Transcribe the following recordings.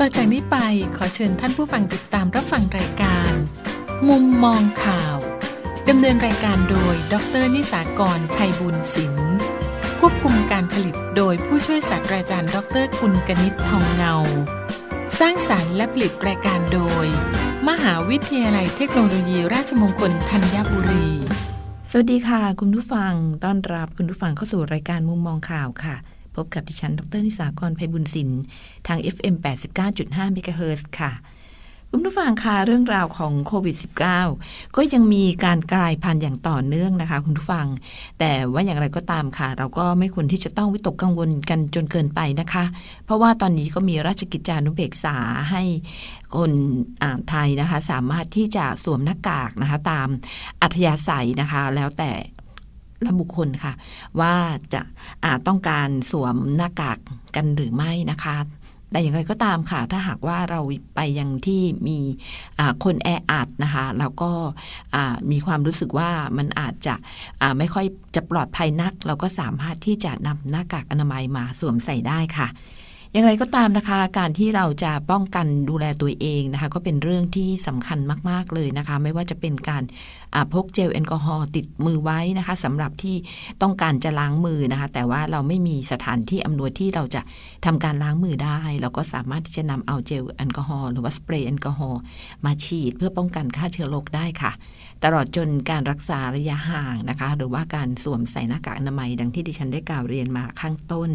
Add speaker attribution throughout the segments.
Speaker 1: ต่อจากนี้ไปขอเชิญท่านผู้ฟังติดตามรับฟังรายการ มุมมองข่าวดำเนินรายการโดย ดรนิสากรไพบุญศิลป์ควบคุมการผลิตโดยผู้ช่วยศาสตราจารย์ ดรกุลกนิษฐ์ทองเงา สร้างสารรค์และผลิตรายการโดย มหาวิทยาลัยเทคโนโลยีราชมงคลธัญบุรี
Speaker 2: สวัสดีค่ะ คุณผู้ฟังต้อนรับคุณผู้ฟังเข้าสู่รายการมุมมองข่าวค่ะ พบกับดิฉัน ดรนิสากรไพบุญสิน ทาง FM 89.5เมกะเฮิรตซ์ค่ะ คุณผู้ฟังคะเรื่องราวของโควิด -19 ก็ยังมีการกลายพันธุ์อย่างต่อเนื่องนะคะ คุณผู้ฟัง แต่ว่าอย่างไรก็ตามค่ะ เราก็ไม่ควรที่จะต้องวิตกกังวลกันจนเกินไปนะคะ เพราะว่าตอนนี้ก็มีราชกิจจานุเบกษาให้คนไทยนะคะ สามารถที่จะสวมหน้ากากนะคะ ตามอัธยาศัยนะคะ แล้วแต่ ละบุคคลค่ะ ว่าจะอาจต้องการสวมหน้ากากกันหรือไม่นะคะแต่อย่างไรก็ตามค่ะ ถ้าหากว่าเราไปยังที่มีคนแออัดนะคะ แล้วก็มีความรู้สึกว่ามันอาจจะไม่ค่อยจะปลอดภัยนัก เราก็สามารถที่จะนำหน้ากากอนามัยมาสวมใส่ได้ค่ะ อย่างไรก็ตามนะคะ การที่เราจะป้องกันดูแลตัวเองนะคะ ก็เป็นเรื่องที่สำคัญมาก ๆ เลยนะคะ ไม่ว่าจะเป็นการพกเจลแอลกอฮอล์ติดมือไว้นะคะสำหรับที่ต้องการจะล้างมือนะคะ แต่ว่าเราไม่มีสถานที่อำนวยที่เราจะทำการล้างมือได้ เราก็สามารถที่จะนำเอาเจลแอลกอฮอล์หรือว่าสเปรย์แอลกอฮอล์มาฉีดเพื่อป้องกันฆ่าเชื้อโรคได้ค่ะ ตลอดจนการรักษาระยะห่างนะคะ หรือว่าการสวมใส่หน้ากากอนามัยดังที่ดิฉันได้กล่าวเรียนมาข้างต้น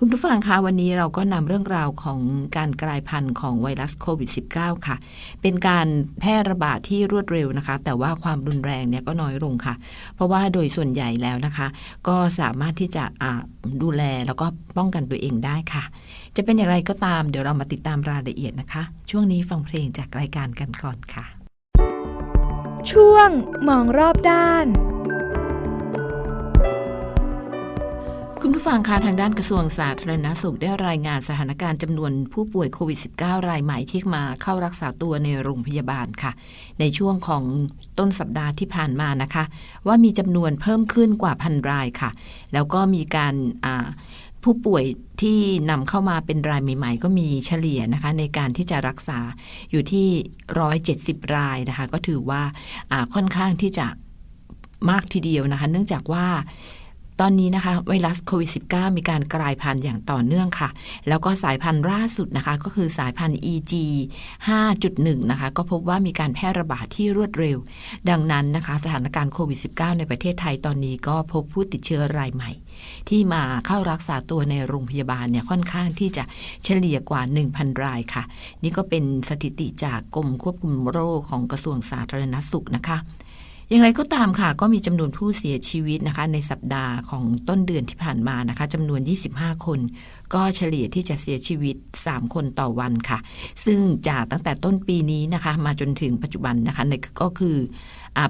Speaker 2: คุณผู้ฟังคะวันนี้เราก็นำเรื่องราวของการกลายพันธุ์ของไวรัสโควิด -19 ค่ะ เป็นการแพร่ระบาดที่รวดเร็วนะคะ แต่ว่าความรุนแรงเนี่ยก็น้อยลงค่ะ เพราะว่าโดยส่วนใหญ่แล้วนะคะ ก็สามารถที่จะดูแลแล้วก็ป้องกันตัวเองได้ค่ะ จะเป็นอย่างไรก็ตามเดี๋ยวเรามาติดตามรายละเอียดนะคะ ช่วงนี้ฟังเพลงจากรายการกันก่อนค่ะ
Speaker 3: ช่วงมองรอบด้าน
Speaker 2: ผู้ฟังคะทางด้านกระทรวงสาธารณสุขได้รายงานสถานการณ์จำนวนผู้ป่วยโควิด -19 รายใหม่ที่มาเข้ารักษาตัวในโรงพยาบาลค่ะ ในช่วงของต้นสัปดาห์ที่ผ่านมานะคะ ว่ามีจำนวนเพิ่มขึ้นกว่าพันรายค่ะ แล้วก็มีการผู้ป่วยที่นำเข้ามาเป็นรายใหม่ ๆ ก็มีเฉลี่ยนะคะในการที่จะรักษาอยู่ที่ 170 รายนะคะ ก็ถือว่าค่อนข้างที่จะมากทีเดียวนะคะ เนื่องจากว่า ตอนนี้นะคะไวรัสโควิด -19 มีการกลายพันธุ์อย่างต่อเนื่องค่ะ แล้วก็สายพันธุ์ล่าสุดนะคะ ก็คือสายพันธุ์ EG 5.1 นะคะ ก็พบว่ามีการแพร่ระบาดที่รวดเร็ว ดังนั้นนะคะ สถานการณ์โควิด -19 ในประเทศไทยตอนนี้ก็พบผู้ติดเชื้อรายใหม่ ที่มาเข้ารักษาตัวในโรงพยาบาลเนี่ยค่อนข้างที่จะเฉลี่ยกว่า 1,000 รายค่ะ นี่ก็เป็นสถิติจากกรมควบคุมโรคของกระทรวงสาธารณสุขนะคะ อย่างไรก็ตามค่ะ ก็มีจำนวนผู้เสียชีวิตนะคะ ในสัปดาห์ของต้นเดือนที่ผ่านมานะคะจำนวน 25 คนก็เฉลี่ยที่จะเสียชีวิต 3 คนต่อวันค่ะ ซึ่งจากตั้งแต่ต้นปีนี้นะคะ มาจนถึงปัจจุบันนะคะก็คือ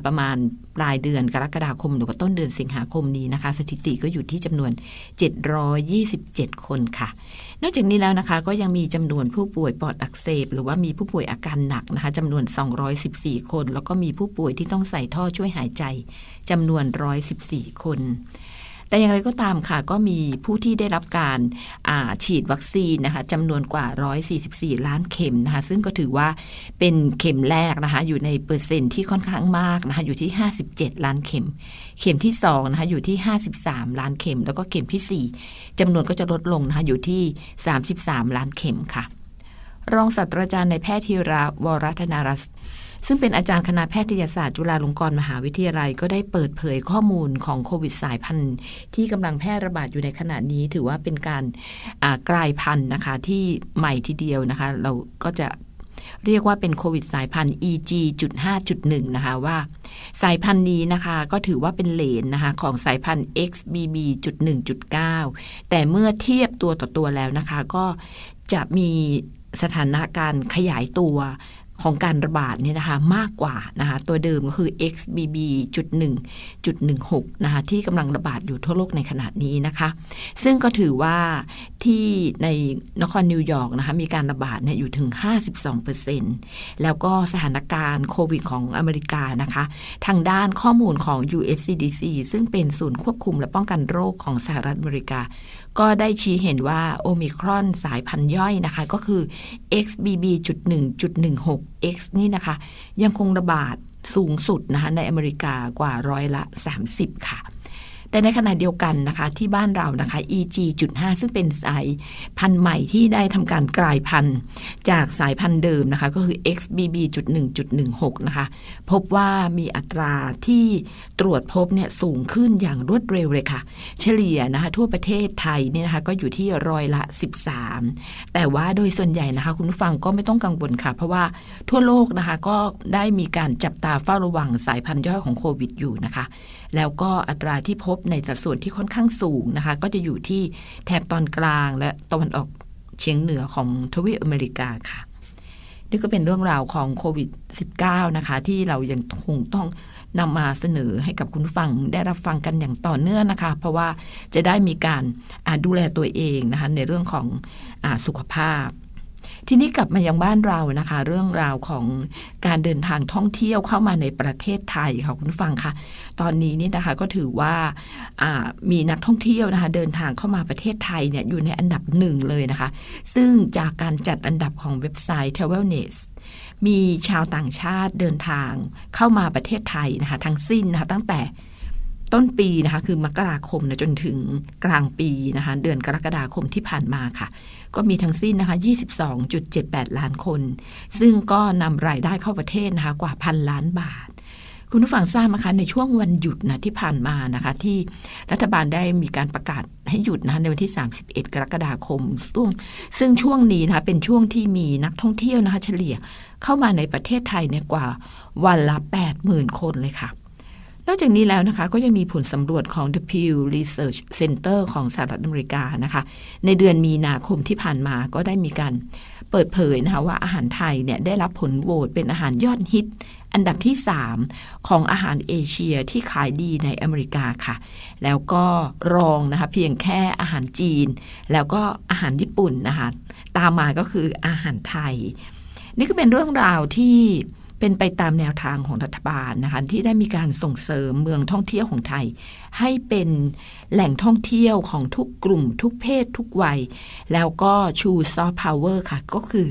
Speaker 2: ประมาณปลายเดือนกรกฎาคม หรือว่าต้นเดือนสิงหาคมนี้นะคะ สถิติก็อยู่ที่จำนวน 727 คนค่ะ นอกจากนี้แล้วนะคะ ก็ยังมีจำนวนผู้ป่วยปอดอักเสบ หรือว่ามีผู้ป่วยอาการหนักนะคะจำนวน 214 คน แล้วก็มีผู้ป่วยที่ต้องใส่ท่อช่วยหายใจจำนวน 114 คน แต่อย่างไรก็ตามค่ะ ก็มีผู้ที่ได้รับการาฉีดวัคซีนนะคะจำนวนกว่า 144 ล้านเข็มนะคะ ซึ่งก็ถือว่าเป็นเข็มแรกนะคะ อยู่ในเปอร์เซ็นต์ที่ค่อนข้างมากนะคะ อยู่ที่ 57 ล้านเข็ม เข็มที่2นะคะ อยู่ที่ 53 ล้านเข็ม แล้วก็เข็มที่ 4จำนวนก็จะลดลงนะคะ อยู่ที่ 33 ล้านเข็มค่ะ รองศาสตราจารย์ในแพทย์ธีราวรัตนารัส ซึ่งเป็นอาจารย์คณะแพทยศาสตร์จุฬาลงกรณ์มหาวิทยาลัย ก็ได้เปิดเผยข้อมูลของโควิดสายพันธุ์ ที่กำลังแพร่ระบาดอยู่ในขณะนี้ ถือว่าเป็นการกลายพันธุ์นะคะที่ใหม่ทีเดียวนะคะ เราก็จะเรียกว่าเป็นโควิดสายพันธุ์ EG.5.1 นะคะว่า สายพันธุ์นี้นะคะก็ถือว่าเป็นเลนนะคะของสายพันธุ์ XBB.1.9 แต่เมื่อเทียบตัวต่อตัวแล้วนะคะ ก็จะมีสถานะการขยายตัว ของการระบาดเนี่ยนะคะมากกว่านะคะตัวเดิมก็คือ XBB.1.16 นะคะที่กำลังระบาดอยู่ทั่วโลกในขณะนี้นะคะ ซึ่งก็ถือว่าที่ในนครนิวยอร์กนะคะมีการระบาดเนี่ยอยู่ถึง 52%แล้วก็สถานการณ์โควิดของอเมริกานะคะ ทางด้านข้อมูลของ US CDC ซึ่งเป็นศูนย์ควบคุมและป้องกันโรคของสหรัฐอเมริกา ก็ได้ชี้เห็นว่าโอมิครอนสายพันธุ์ย่อยนะคะ ก็คือ XBB.1.16 X นี่นะคะ ยังคงระบาดสูงสุดนะคะในอเมริกากว่าร้อยละ 30 ค่ะ แต่ในขณะเดียวกันนะคะที่บ้านเรานะคะ EG.5 ซึ่งเป็นสายพันธุ์ใหม่ที่ได้ทำการกลายพันธุ์จากสายพันธุ์เดิมนะคะก็คือ XBB.1.16 นะคะ พบว่ามีอัตราที่ตรวจพบเนี่ยสูงขึ้นอย่างรวดเร็วเลยค่ะ เฉลี่ยนะคะทั่วประเทศไทยเนี่ยนะคะก็อยู่ที่ร้อยละ 13 แต่ว่าโดยส่วนใหญ่นะคะ คุณผู้ฟังก็ไม่ต้องกังวลค่ะ เพราะว่าทั่วโลกนะคะก็ได้มีการจับตาเฝ้าระวังสายพันธุ์ย่อยของโควิดอยู่นะคะ แล้วก็อัตราที่พบในสัดส่วนที่ค่อนข้างสูงนะคะ ก็จะอยู่ที่แถบตอนกลางและตะวันออกเฉียงเหนือของทวีปอเมริกาค่ะ นี่ก็เป็นเรื่องราวของโควิด -19 นะคะ ที่เรายังคงต้องนำมาเสนอให้กับคุณฟังได้รับฟังกันอย่างต่อเนื่องนะคะ เพราะว่าจะได้มีการดูแลตัวเองนะคะในเรื่องของอสุขภาพ ทีนี้กลับมายังบ้านเรานะคะ เรื่องราวของการเดินทางท่องเที่ยวเข้ามาในประเทศไทยค่ะคุณผู้ฟังคะตอนนี้นี่นะคะก็ถือว่าอ่ามีนักท่องเที่ยวนะคะเดินทางเข้ามาประเทศไทยเนี่ยอยู่ในอันดับหนึ่งเลยนะคะ ซึ่งจากการจัดอันดับของเว็บไซต์ Travelness มีชาวต่างชาติเดินทางเข้ามาประเทศไทยนะคะทั้งสิ้นนะคะตั้งแต่ ต้นปีนะคะคือมกราคมนะจนถึงกลางปีนะคะเดือนกรกฎาคมที่ผ่านมาค่ะ ก็มีทั้งสิ้นนะคะ 22.78 ล้านคน ซึ่งก็นำรายได้เข้าประเทศนะคะกว่าพันล้านบาท คุณผู้ฟังทราบไหมคะในช่วงวันหยุดนะที่ผ่านมานะคะ ที่รัฐบาลได้มีการประกาศให้หยุดนะคะในวันที่ 31 กรกฎาคม ซึ่งซึ่งช่วงนี้นะคะเป็นช่วงที่มีนักท่องเที่ยวนะคะเฉลี่ยเข้ามาในประเทศไทยเนี่ยกว่าวันละ 80,000 คนเลยค่ะ นอกจากนี้แล้วนะคะก็ยังมีผลสำรวจของ The Pew Research Center ของสหรัฐอเมริกานะคะ ในเดือนมีนาคมที่ผ่านมาก็ได้มีการเปิดเผยนะคะว่าอาหารไทยเนี่ยได้รับผลโหวตเป็นอาหารยอดฮิต อันดับที่ 3 ของอาหารเอเชียที่ขายดีในอเมริกาค่ะ แล้วก็รองนะคะเพียงแค่อาหารจีน แล้วก็อาหารญี่ปุ่นนะคะตามมาก็คืออาหารไทย นี่ก็เป็นเรื่องราวที่ เป็นไปตามแนวทางของรัฐบาลนะคะที่ได้มีการส่งเสริมเมืองท่องเที่ยวของไทย ให้เป็นแหล่งท่องเที่ยวของทุกกลุ่ม ทุกเพศ ทุกวัย แล้วก็ชูซอฟต์พาวเวอร์ค่ะ ก็คือ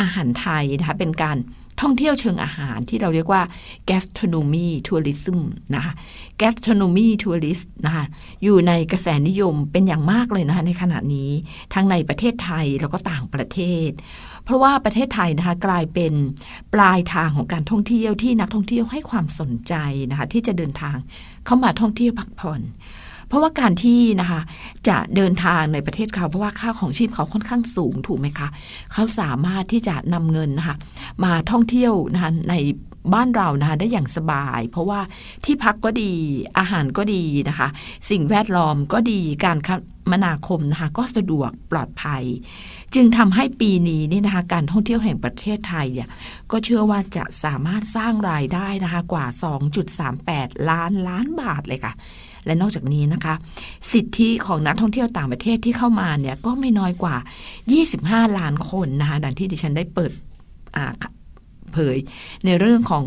Speaker 2: อาหารไทยนะคะเป็นการ ท่องเที่ยวเชิงอาหารที่เราเรียกว่า gastronomy tourism นะคะ gastronomy tourist นะคะอยู่ในกระแสนิยมเป็นอย่างมากเลยนะคะในขณะนี้ทั้งในประเทศไทยแล้วก็ต่างประเทศ เพราะว่าประเทศไทยนะคะกลายเป็นปลายทางของการท่องเที่ยวที่นักท่องเที่ยวให้ความสนใจนะคะที่จะเดินทางเข้ามาท่องเที่ยวพักผ่อน เพราะว่าการที่นะคะ จะเดินทางในประเทศเขาเพราะว่าค่าของชีพเขาค่อนข้างสูงถูกไหมคะเขาสามารถที่จะนำเงินนะคะมาท่องเที่ยวนะคะในบ้านเรานะคะได้อย่างสบาย เพราะว่าที่พักก็ดีอาหารก็ดีนะคะ สิ่งแวดล้อมก็ดีการคมนาคมนะคะก็สะดวกปลอดภัย จึงทำให้ปีนี้นี่นะคะการท่องเที่ยวแห่งประเทศไทยเนี่ยก็เชื่อว่าจะสามารถสร้างรายได้นะคะกว่า 2.38 ล้านล้านบาทเลยค่ะ และนอกจากนี้นะคะ สิทธิของนักท่องเที่ยวต่างประเทศที่เข้ามาเนี่ยก็ไม่น้อยกว่า 25 ล้านคนนะคะดังที่ดิฉันได้เปิดเผยในเรื่องของ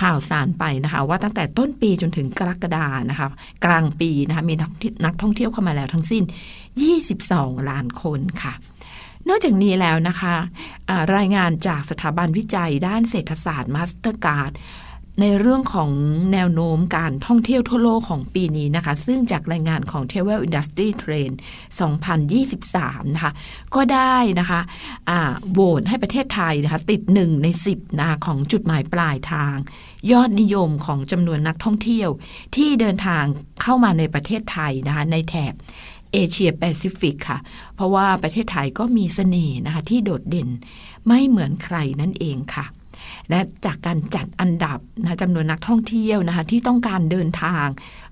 Speaker 2: ข่าวสารไปนะคะ ว่าตั้งแต่ต้นปีจนถึงกรกฎานะคะกลางปีนะคะมีนักท่องเที่ยวเข้ามาแล้วทั้งสิ้น 22 ล้านคนค่ะ นอกจากนี้แล้วนะคะะรายงานจากสถาบันวิจัยด้านเศรษฐศาสตร์มาสเตอร์การ์ด ในเรื่องของแนวโน้มการท่องเที่ยวทั่วโลกของปีนี้นะคะ ซึ่งจากรายงานของ Travel Industry Trend 2023 นะคะ ก็ได้นะคะโหวตให้ประเทศไทยนะคะ ติด 1 ใน 10นะคะของจุดหมายปลายทาง ยอดนิยมของจำนวนนักท่องเที่ยวที่เดินทางเข้ามาในประเทศไทยนะคะ ในแถบเอเชียแปซิฟิกค่ะ เพราะว่าประเทศไทยก็มีเสน่ห์นะคะที่โดดเด่นไม่เหมือนใครนั่นเองค่ะ และจากการจัดอันดับนะจำนวนนักท่องเที่ยวนะคะที่ต้องการเดินทาง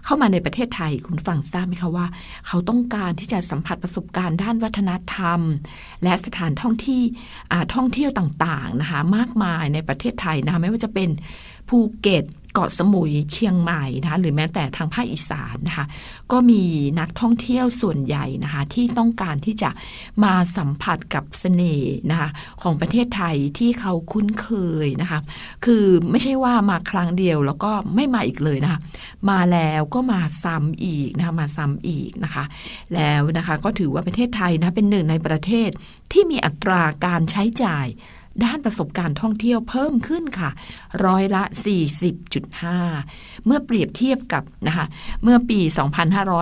Speaker 2: เข้ามาในประเทศไทยคุณฟังทราบไหมคะว่า เขาต้องการที่จะสัมผัสประสบการณ์ด้านวัฒนธรรม และสถานท่องที่ท่องเที่ยวต่างๆนะคะมากมายในประเทศไทยนะคะไม่ว่าจะเป็นภูเก็ต เกาะสมุยเชียงใหม่นะคะหรือแม้แต่ทางภาคอีสานนะคะก็มีนักท่องเที่ยวส่วนใหญ่นะคะที่ต้องการที่จะมาสัมผัสกับเสน่ห์นะคะของประเทศไทยที่เขาคุ้นเคยนะคะคือไม่ใช่ว่ามาครั้งเดียวแล้วก็ไม่มาอีกเลยนะคะมาแล้วก็มาซ้ำอีกนะคะมาซ้ำอีกนะคะแล้วนะคะก็ถือว่าประเทศไทยนะเป็นหนึ่งในประเทศที่มีอัตราการใช้จ่าย ด้านประสบการณ์ท่องเที่ยวเพิ่มขึ้นค่ะ ร้อยละ 40.5 เมื่อเปรียบเทียบกับนะคะเมื่อปี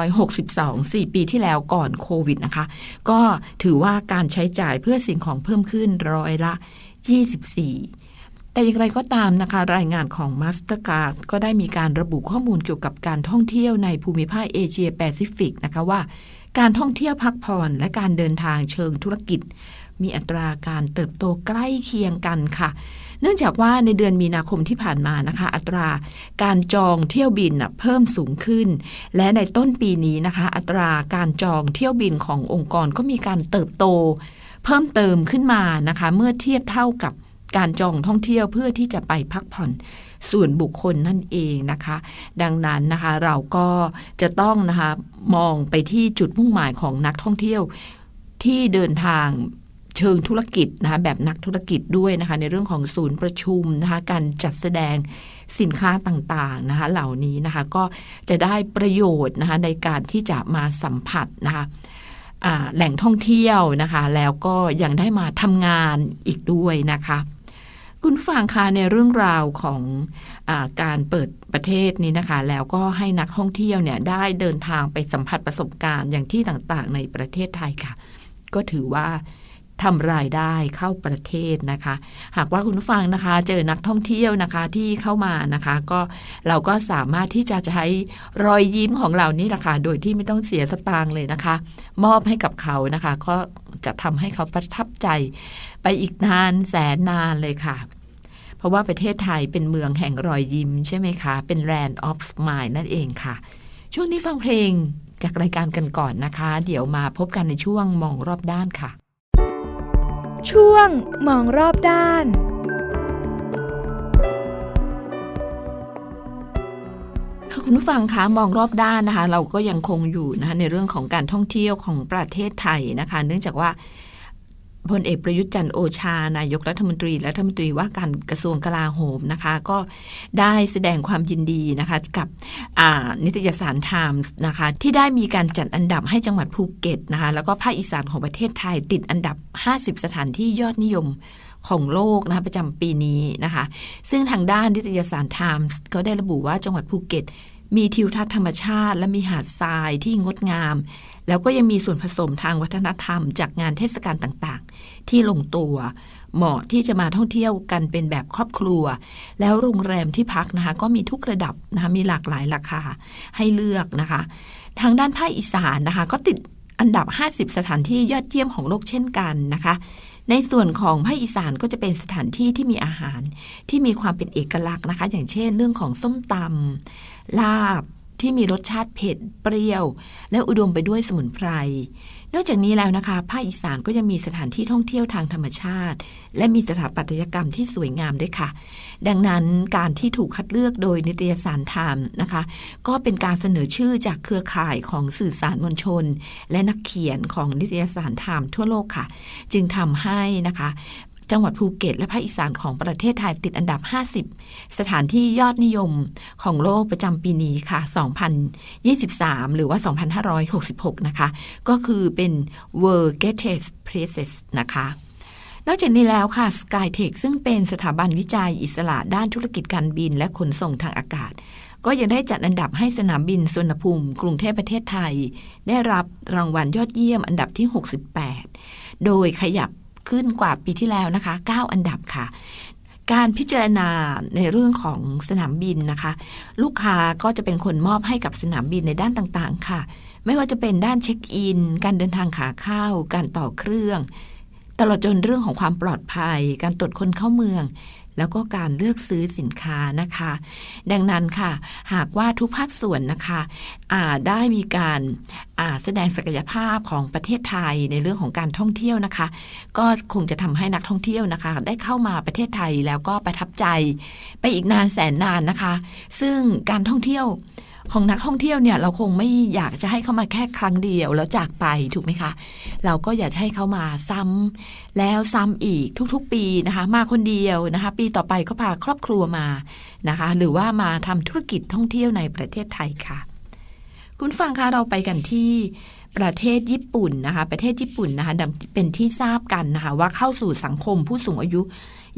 Speaker 2: 2562 4 ปีที่แล้วก่อนโควิดนะคะ ก็ถือว่าการใช้จ่ายเพื่อสิ่งของเพิ่มขึ้นร้อยละ 24แต่อย่างไรก็ตามนะคะ รายงานของ Mastercard ก็ได้มีการระบุข้อมูลเกี่ยวกับการท่องเที่ยวในภูมิภาคเอเชียแปซิฟิกนะคะว่า การท่องเที่ยวพักผ่อนและการเดินทางเชิงธุรกิจ มีอัตราการเติบโตใกล้เคียงกันค่ะ เนื่องจากว่าในเดือนมีนาคมที่ผ่านมานะคะ อัตราการจองเที่ยวบินเพิ่มสูงขึ้น และในต้นปีนี้นะคะ อัตราการจองเที่ยวบินขององค์กรก็มีการเติบโต เพิ่มเติมขึ้นมานะคะ เมื่อเทียบเท่ากับการจองท่องเที่ยวเพื่อที่จะไปพักผ่อนส่วนบุคคลนั่นเองนะคะ ดังนั้นนะคะเราก็จะต้องนะคะมองไปที่จุดมุ่งหมายของนักท่องเที่ยวที่เดินทาง เชิงธุรกิจนะคะแบบนักธุรกิจด้วยนะคะในเรื่องของศูนย์ประชุมนะคะการจัดแสดงสินค้าต่างๆนะคะเหล่านี้นะคะก็จะได้ประโยชน์นะคะในการที่จะมาสัมผัสนะคะแหล่งท่องเที่ยวนะคะแล้วก็ยังได้มาทำงานอีกด้วยนะคะคุณฟังคะในเรื่องราวของอการเปิดประเทศนี้นะคะ แล้วก็ให้นักท่องเที่ยวเนี่ยได้เดินทางไปสัมผัสประสบการณ์อย่างที่ต่างๆ ในประเทศไทยค่ะ ก็ถือว่า ทำรายได้เข้าประเทศนะคะ หากว่าคุณฟังนะคะเจอนักท่องเที่ยวนะคะที่เข้ามานะคะ ก็เราก็สามารถที่จะใช้รอยยิ้มของเรานี่แหละค่ะโดยที่ไม่ต้องเสียสตางค์เลยนะคะ มอบให้กับเขานะคะ ก็จะทำให้เขาประทับใจ ไปอีกนานแสนนานเลยค่ะเพราะว่าประเทศไทยเป็นเมืองแห่งรอยยิ้มใช่ไหมคะ เป็น Land of Smile นั่นเองค่ะ ช่วงนี้ฟังเพลงจากรายการกันก่อนนะคะ เดี๋ยวมาพบกันในช่วงมองรอบด้านค่ะ
Speaker 3: ช่วงมองรอบด้าน
Speaker 2: คุณผู้ฟังคะมองรอบด้านนะคะ เราก็ยังคงอยู่นะคะในเรื่องของการท่องเที่ยวของประเทศไทยนะคะ เนื่องจากว่า พลเอกประยุทธ์จันทร์โอชา นายกรัฐมนตรีและรัฐมนตรีว่าการกระทรวงกลาโหมนะคะ ก็ได้แสดงความยินดีนะคะกับนิตยสารไทมส์นะคะ ที่ได้มีการจัดอันดับให้จังหวัดภูเก็ตนะคะ แล้วก็ภาคอีสานของประเทศไทยติดอันดับ 50 สถานที่ยอดนิยมของโลกนะคะประจำปีนี้นะคะ ซึ่งทางด้านนิตยสารไทมส์ก็ได้ระบุว่าจังหวัดภูเก็ต มีทิวทัศน์ธรรมชาติ และมีหาดทรายที่งดงาม แล้วก็ยังมีส่วนผสมทางวัฒนธรรม จากงานเทศกาลต่างๆ ที่ลงตัว เหมาะที่จะมาท่องเที่ยวกันเป็นแบบครอบครัว แล้วโรงแรมที่พักนะคะ ก็มีทุกระดับนะคะมีหลากหลายราคาให้เลือกนะคะ ทางด้านภาคอีสานนะคะ ก็ติด อันดับ 50 สถานที่ยอดเยี่ยมของโลกเช่นกันนะคะ ในส่วนของภาคอีสานก็จะเป็นสถานที่ที่มีอาหารที่มีความเป็นเอกลักษณ์นะคะ อย่างเช่น เรื่องของส้มตำลาบ ที่มีรสชาติเผ็ดเปรี้ยว และอุดมไปด้วยสมุนไพร นอกจากนี้แล้วนะคะ ภาคอีสานก็ยังมีสถานที่ท่องเที่ยวทางธรรมชาติ และมีสถาปัตยกรรมที่สวยงามด้วยค่ะ ดังนั้นการที่ถูกคัดเลือกโดยนิตยสารไทม์นะคะ ก็เป็นการเสนอชื่อจากเครือข่ายของสื่อสารมวลชน และนักเขียนของนิตยสารไทม์ทั่วโลกค่ะ จึงทำให้นะคะ จังหวัดภูเก็ต และภาคอีสานของประเทศไทยติดอันดับ 50 สถานที่ยอดนิยมของโลกประจำปีนี้ค่ะ 2023 หรือว่า 2566 นะคะ ก็คือเป็น World Greatest Places นะคะนอกจากนี้แล้วค่ะ Skytech ซึ่งเป็นสถาบันวิจัยอิสระด้านธุรกิจการบินและขนส่งทางอากาศ ก็ยังได้จัดอันดับให้สนามบินสุวรรณภูมิ กรุงเทพประเทศไทย ได้รับรางวัลยอดเยี่ยมอันดับที่ 68 โดยขยับ ขึ้นกว่าปีที่แล้วนะคะ 9 อันดับค่ะ การพิจารณาในเรื่องของสนามบินนะคะ ลูกค้าก็จะเป็นคนมอบให้กับสนามบินในด้านต่างๆ ค่ะ ไม่ว่าจะเป็นด้านเช็คอิน การเดินทางขาเข้า การต่อเครื่อง ตลอดจนเรื่องของความปลอดภัย การตรวจคนเข้าเมือง แล้วก็การเลือกซื้อสินค้านะคะ ดังนั้นค่ะ หากว่าทุกภาคส่วนนะคะอาได้มีการาแสดงศักยภาพของประเทศไทยในเรื่องของการท่องเที่ยวนะคะ ก็คงจะทำให้นักท่องเที่ยวนะคะ ได้เข้ามาประเทศไทยแล้วก็ประทับใจ ไปอีกนานแสนนานนะคะ ซึ่งการท่องเที่ยว ของนักท่องเที่ยวเนี่ยเราคงไม่อยากจะให้เข้ามาแค่ครั้งเดียวแล้วจากไปถูกไหมคะ เราก็อยากจะให้เขามาซ้ำแล้วซ้ำอีกทุกๆ ปีนะคะ มาคนเดียวนะคะ ปีต่อไปก็พาครอบครัวมานะคะ หรือว่ามาทำธุรกิจท่องเที่ยวในประเทศไทยค่ะ คุณฟังคะเราไปกันที่ประเทศญี่ปุ่นนะคะ ประเทศญี่ปุ่นนะคะเป็นที่ทราบกันนะคะว่าเข้าสู่สังคมผู้สูงอายุ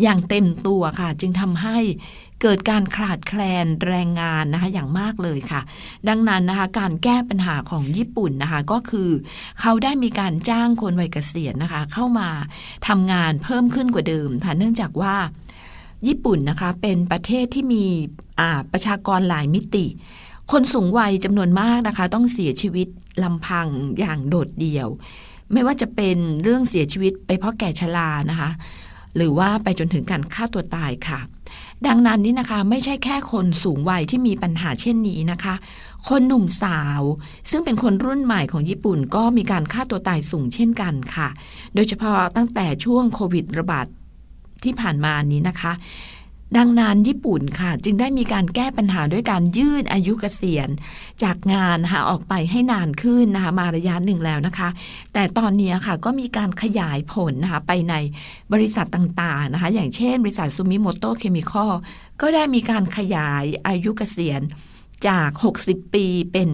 Speaker 2: อย่างเต็มตัวค่ะ จึงทำให้ เกิดการขาดแคลนแรงงานนะคะอย่างมากเลยค่ะ ดังนั้นนะคะการแก้ปัญหาของญี่ปุ่นนะคะก็คือ เขาได้มีการจ้างคนวัยเกษียณนะคะ เข้ามาทำงานเพิ่มขึ้นกว่าเดิมค่ะเนื่องจากว่าญี่ปุ่นนะคะเป็นประเทศที่มีประชากรหลายมิติ คนสูงวัยจำนวนมากนะคะ ต้องเสียชีวิตลำพังอย่างโดดเดี่ยว ไม่ว่าจะเป็นเรื่องเสียชีวิตไปเพราะแก่ชรานะคะ หรือว่าไปจนถึงการฆ่าตัวตายค่ะ ดังนั้นนี่นะคะไม่ใช่แค่คนสูงวัยที่มีปัญหาเช่นนี้นะคะ คนหนุ่มสาว ซึ่งเป็นคนรุ่นใหม่ของญี่ปุ่นก็มีการฆ่าตัวตายสูงเช่นกันค่ะ โดยเฉพาะตั้งแต่ช่วงโควิดระบาดที่ผ่านมานี้นะคะ ดังนั้นญี่ปุ่นค่ะ จึงได้มีการแก้ปัญหาด้วยการยืดอายุเกษียณ จากงานนะคะออกไปให้นานขึ้นนะคะมาระยะหนึ่งแล้วนะคะ แต่ตอนนี้ค่ะก็มีการขยายผลนะคะไปในบริษัทต่างๆนะคะ อย่างเช่น บริษัทซูมิโมโตเคมีคอลก็ได้มีการขยายอายุเกษียณจาก 60 ปีเป็น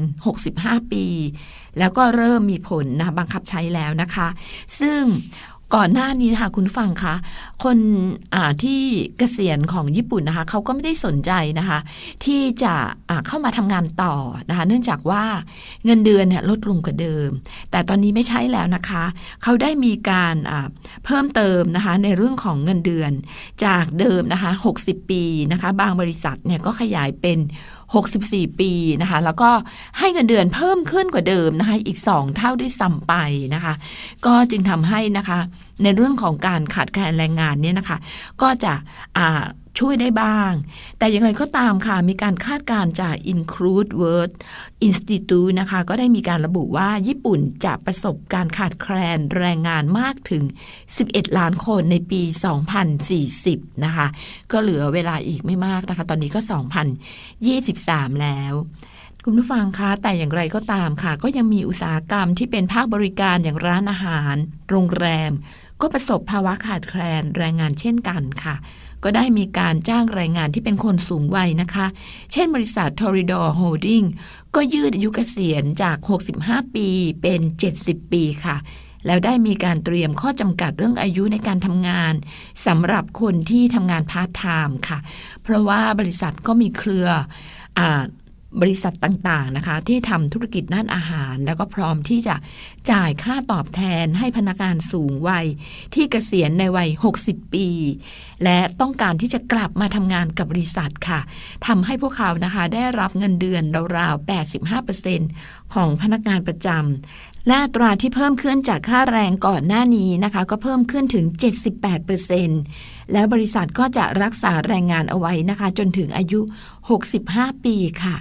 Speaker 2: 65 ปี แล้วก็เริ่มมีผลนะบังคับใช้แล้วนะคะ ซึ่ง ก่อนหน้านี้ค่ะคุณฟังคะคนที่เกษียณของญี่ปุ่นนะคะเขาก็ไม่ได้สนใจนะคะ ที่จะอ่าเข้ามาทำงานต่อนะคะ เนื่องจากว่าเงินเดือนเนี่ยลดลงกว่าเดิม แต่ตอนนี้ไม่ใช่แล้วนะคะ เขาได้มีการเพิ่มเติมนะคะในเรื่องของเงินเดือนจากเดิมนะคะ 60 ปีนะคะ บางบริษัทเนี่ยก็ขยายเป็น64 ปีนะคะ แล้วก็ให้เงินเดือนเพิ่มขึ้นกว่าเดิมนะคะอีก 2 เท่าด้วยซ้ำไปนะคะ ก็จึงทำให้นะคะในเรื่องของการขาดแคลนแรงงานเนี่ยนะคะ ก็จะอ่า ช่วยได้บ้าง แต่อย่างไรก็ตามค่ะมีการคาดการณ์จาก Include World Institute นะคะก็ได้มีการระบุว่าญี่ปุ่นจะประสบการขาดแคลนแรงงานมากถึง 11 ล้านคนในปี 2040 นะคะ ก็เหลือเวลาอีกไม่มากนะคะ ตอนนี้ก็ 2023 แล้วคุณผู้ฟังคะแต่อย่างไรก็ตามค่ะ ก็ยังมีอุตสาหกรรมที่เป็นภาคบริการอย่างร้านอาหาร โรงแรม ก็ประสบภาวะขาดแคลนแรงงานเช่นกันค่ะ ก็ได้มีการจ้างแรงงานที่เป็นคนสูงวัยนะคะ เช่นบริษัท Toridor Holding ก็ยืดอายุเกษียณจาก 65 ปีเป็น 70 ปีค่ะแล้วได้มีการเตรียมข้อจำกัดเรื่องอายุในการทำงานสำหรับคนที่ทำงานพาร์ทไทม์ค่ะ เพราะว่าบริษัทก็มีเครืออบริษัทต่างๆนะคะ ที่ทำธุรกิจด้านอาหาร แล้วก็พร้อมที่จะ จ่ายค่าตอบแทนให้พนักงานสูงวัย ที่เกษียณในวัย 60 ปี และต้องการที่จะกลับมาทำงานกับบริษัทค่ะทำให้พวกเขานะคะได้รับเงินเดือนราวๆ 85%ของพนักงานประจำและตราที่เพิ่มขึ้นจากค่าแรงก่อนหน้านี้นะคะ ก็เพิ่มขึ้นถึง 78%แล้วบริษัทก็จะรักษาแรงงานเอาไว้นะคะ จนถึงอายุ 65 ปีค่ะ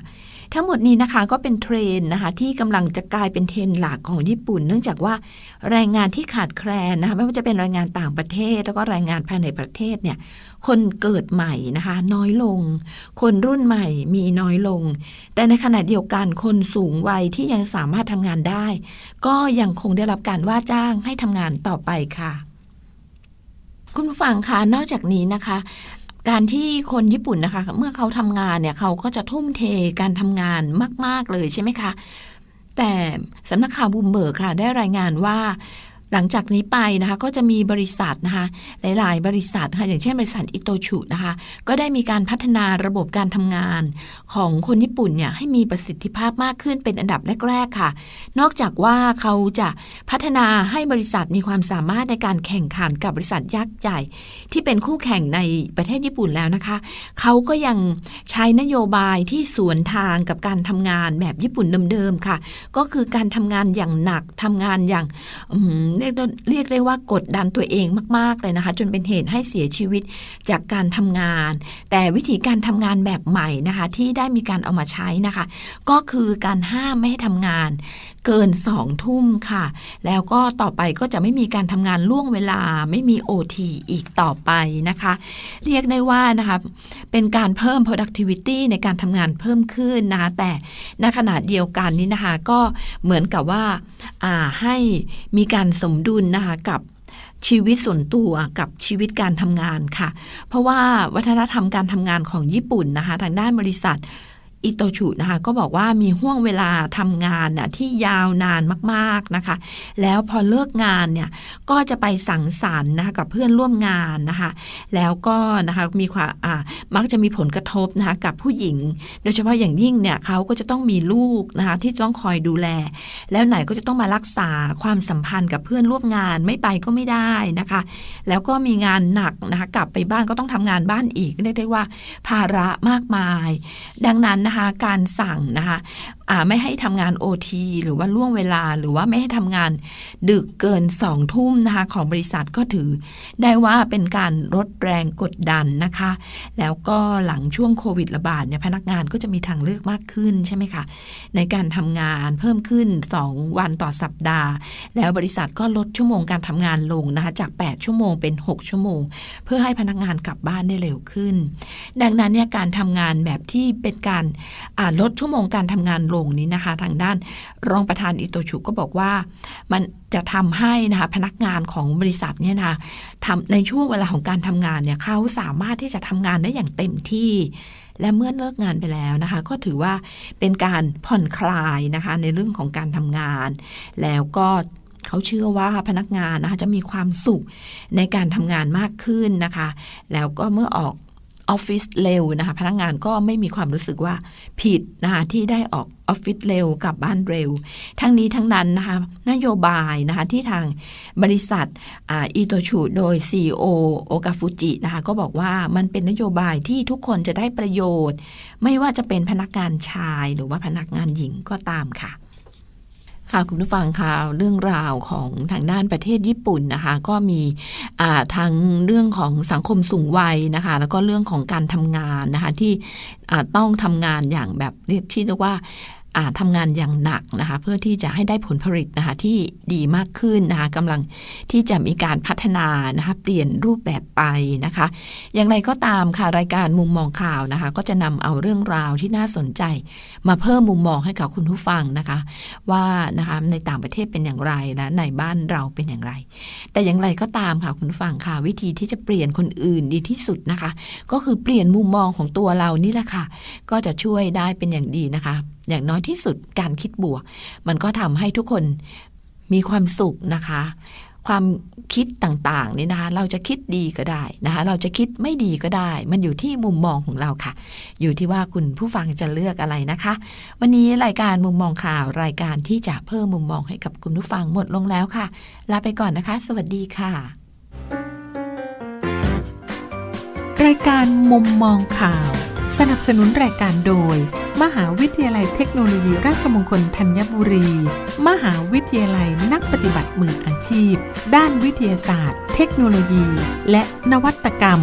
Speaker 2: ทั้งหมดนี้นะคะก็เป็นเทรนนะคะที่กำลังจะกลายเป็นเทรนหลักของญี่ปุ่น เนื่องจากว่าแรงงานที่ขาดแคลนนะคะไม่ว่าจะเป็นแรงงานต่างประเทศ แล้วก็แรงงานภายในประเทศเนี่ยคนเกิดใหม่นะคะน้อยลง คนรุ่นใหม่มีน้อยลง แต่ในขณะเดียวกันคนสูงวัยที่ยังสามารถทำงานได้ ก็ยังคงได้รับการว่าจ้างให้ทำงานต่อไปค่ะคุณฟังคะนอกจากนี้นะคะ การที่คนญี่ปุ่นนะคะ เมื่อเขาทำงานเนี่ยเขาก็จะทุ่มเทการทำงานมาก ๆ เลยใช่ไหมคะ แต่สำนักข่าวบูมเบิร์กค่ะ ได้รายงานว่า หลังจากนี้ไปนะคะก็จะมีบริษัทนะคะหลาย ๆ บริษัทค่ะอย่างเช่นบริษัทอิโตชุนะคะก็ได้มีการพัฒนาระบบการทำงาน ของคนญี่ปุ่นเนี่ยให้มีประสิทธิภาพมากขึ้นเป็นอันดับแรก ๆ ค่ะ นอกจากว่าเขาจะพัฒนาให้บริษัทมีความสามารถในการแข่งขันกับบริษัทยักษ์ใหญ่ ที่เป็นคู่แข่งในประเทศญี่ปุ่นแล้วนะคะเขาก็ยังใช้นโยบายที่สวนทางกับการทำงานแบบญี่ปุ่นเดิม ๆ ค่ะ ก็คือการทำงานอย่างหนักทำงานอย่างเรียกได้เรียกได้ว่ากดดันตัวเองมาก ๆ เลยนะคะ จนเป็นเหตุให้เสียชีวิตจากการทำงาน แต่วิธีการทำงานแบบใหม่นะคะ ที่ได้มีการเอามาใช้นะคะ ก็คือการห้ามไม่ให้ทำงาน เกินสองทุ่มค่ะ แล้วก็ต่อไปก็จะไม่มีการทำงานล่วงเวลาไม่มี OT อีกต่อไปนะคะ เรียกได้ว่านะคะเป็นการเพิ่ม productivity ในการทำงานเพิ่มขึ้นนะคะแต่ในขณะเดียวกันนี้นะคะก็เหมือนกับว่าอ่าให้มีการสมดุลนะคะกับชีวิตส่วนตัวกับชีวิตการทำงานค่ะ เพราะว่าวัฒนธรรมการทำงานของญี่ปุ่นนะคะ ทางด้านบริษัท อิโตชุนะคะก็บอกว่ามีห่วงเวลาทำงานน่ะที่ยาวนานมากๆนะคะ แล้วพอเลิกงานเนี่ยก็จะไปสังสรรค์นะคะกับเพื่อนร่วมงานนะคะ แล้วก็นะคะมีความอ่ามักจะมีผลกระทบนะคะกับผู้หญิง โดยเฉพาะอย่างยิ่งเนี่ยเขาก็จะต้องมีลูกนะคะที่ต้องคอยดูแล แล้วไหนก็จะต้องมารักษาความสัมพันธ์กับเพื่อนร่วมงานไม่ไปก็ไม่ได้นะคะ แล้วก็มีงานหนักนะคะกลับไปบ้านก็ต้องทำงานบ้านอีกเรียกได้ว่าภาระมากมาย ดังนั้นนะคะการสั่งนะคะไม่ให้ทำงาน OT หรือว่าล่วงเวลาหรือว่าไม่ให้ทำงานดึกเกินสองทุ่มนะคะของบริษัทก็ถือ ได้ว่าเป็นการลดแรงกดดันนะคะ แล้วก็หลังช่วงโควิดระบาดเนี่ยพนักงานก็จะมีทางเลือกมากขึ้นใช่ไหมคะในการทำงานเพิ่มขึ้น 2 วันต่อสัปดาห์ แล้วบริษัทก็ลดชั่วโมงการทำงานลงนะคะจาก 8 ชั่วโมงเป็น 6 ชั่วโมง เพื่อให้พนักงานกลับบ้านได้เร็วขึ้น ดังนั้นเนี่ยการทำงานแบบที่เป็นการลดชั่วโมงการทำงานลงนี้นะคะ ทางด้านรองประธานอิโตชุก็บอกว่า มันจะทำให้นะคะพนักงานของบริษัทเนี่ยนะคะทำในช่วงเวลาของการทำงานเนี่ยเขาสามารถที่จะทำงานได้อย่างเต็มที่ และเมื่อเลิกงานไปแล้วนะคะ ก็ถือว่าเป็นการผ่อนคลายนะคะในเรื่องของการทำงาน แล้วก็เขาเชื่อว่าพนักงานนะคะจะมีความสุขในการทำงานมากขึ้นนะคะ แล้วก็เมื่อออก ออฟฟิศเร็วนะคะ พนักงานก็ไม่มีความรู้สึกว่าผิดนะคะที่ได้ออกออฟฟิศเร็วกลับบ้านเร็ว ทั้งนี้ทั้งนั้นนะคะนโยบายนะคะที่ทางบริษัทอิโตชูโดย CEO โอกาฟุจินะคะก็บอกว่ามันเป็นนโยบายที่ทุกคนจะได้ประโยชน์ ไม่ว่าจะเป็นพนักงานชายหรือว่าพนักงานหญิงก็ตามค่ะ ค่ะคุณผู้ฟังค่ะเรื่องราวของทางด้านประเทศญี่ปุ่นนะคะ ก็มีทั้งเรื่องของสังคมสูงวัยนะคะ แล้วก็เรื่องของการทำงานนะคะที่ต้องทำงานอย่างแบบเรียกที่เรียกว่า ทำงานอย่างหนักนะคะเพื่อที่จะให้ได้ผลผลิตนะคะที่ดีมากขึ้นนะคะกำลังที่จะมีการพัฒนานะคะเปลี่ยนรูปแบบไปนะคะ อย่างไรก็ตามค่ะรายการมุมมองข่าวนะคะ ก็จะนำเอาเรื่องราวที่น่าสนใจ มาเพิ่มมุมมองให้กับคุณผู้ฟังนะคะ ว่านะคะในต่างประเทศเป็นอย่างไรและในบ้านเราเป็นอย่างไร แต่อย่างไรก็ตามค่ะคุณฟังค่ะวิธีที่จะเปลี่ยนคนอื่นดีที่สุดนะคะ ก็คือเปลี่ยนมุมมองของตัวเรานี่แหละค่ะ ก็จะช่วยได้เป็นอย่างดีนะคะ อย่างน้อยที่สุดการคิดบวก มันก็ทำให้ทุกคนมีความสุขนะคะ ความคิดต่างๆนี่นะคะเราจะคิดดีก็ได้นะคะ เราจะคิดไม่ดีก็ได้ มันอยู่ที่มุมมองของเราค่ะ อยู่ที่ว่าคุณผู้ฟังจะเลือกอะไรนะคะ วันนี้รายการมุมมองข่าวรายการที่จะเพิ่มมุมมองให้กับคุณผู้ฟังหมดลงแล้วค่ะลาไปก่อนนะคะ สวัสดีค่ะ
Speaker 1: รายการมุมมองข่าว สนับสนุนรายการโดย มหาวิทยาลัยเทคโนโลยีราชมงคลธัญบุรี มหาวิทยาลัยนักปฏิบัติมืออาชีพ ด้านวิทยาศาสตร์ เทคโนโลยี และนวัตกรรม